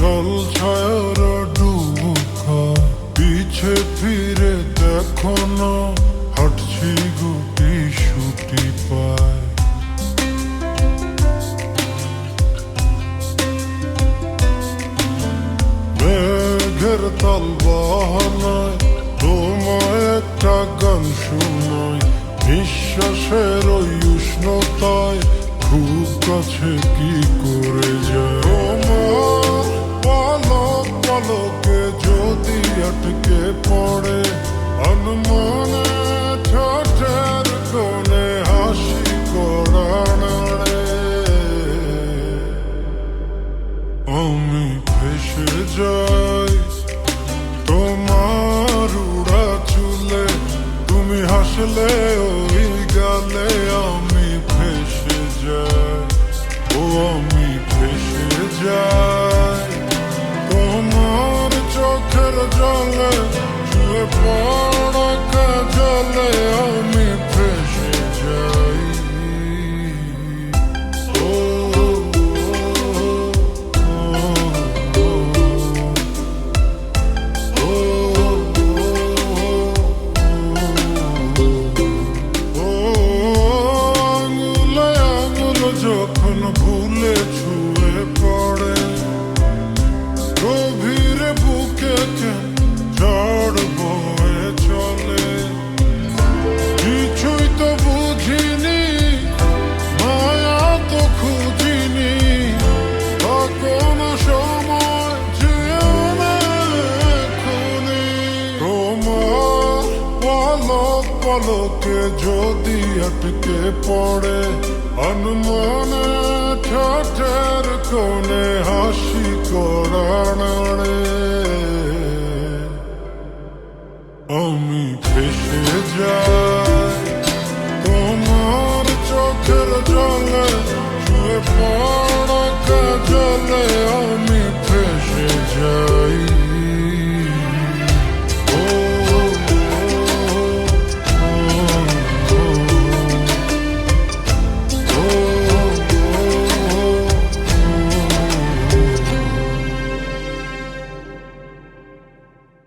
জল ছায়ারা ডুব পিছে ফিরে দেখো না, হাঁটছি গুটি সুটি পায়। মেঘের তাল বাহানায় তোমায় একটা গান শোনায় নিঃশ্বাসের ওই উষ্ণতায় খুব কাছে কি করে যায়? পলক যদি আটকে পড়ে অনুমানে ঠোঁটের কোণে হাসি করানাড়ে আমি ফেসে যাই, তোমার উড়া চুলে, তুমি হাসলে ওই গালে আমি ফেসে যাই। ও আমি জলে ছুঁয়ে পড়া কাজলে পলকে যদি আটকে পড়ে অনুমনে ঠোঁটের কোণে হাসি করানারে। আমি ফেসে যাই, তোমার চোখের জলে ছুঁয়ে পড়ে।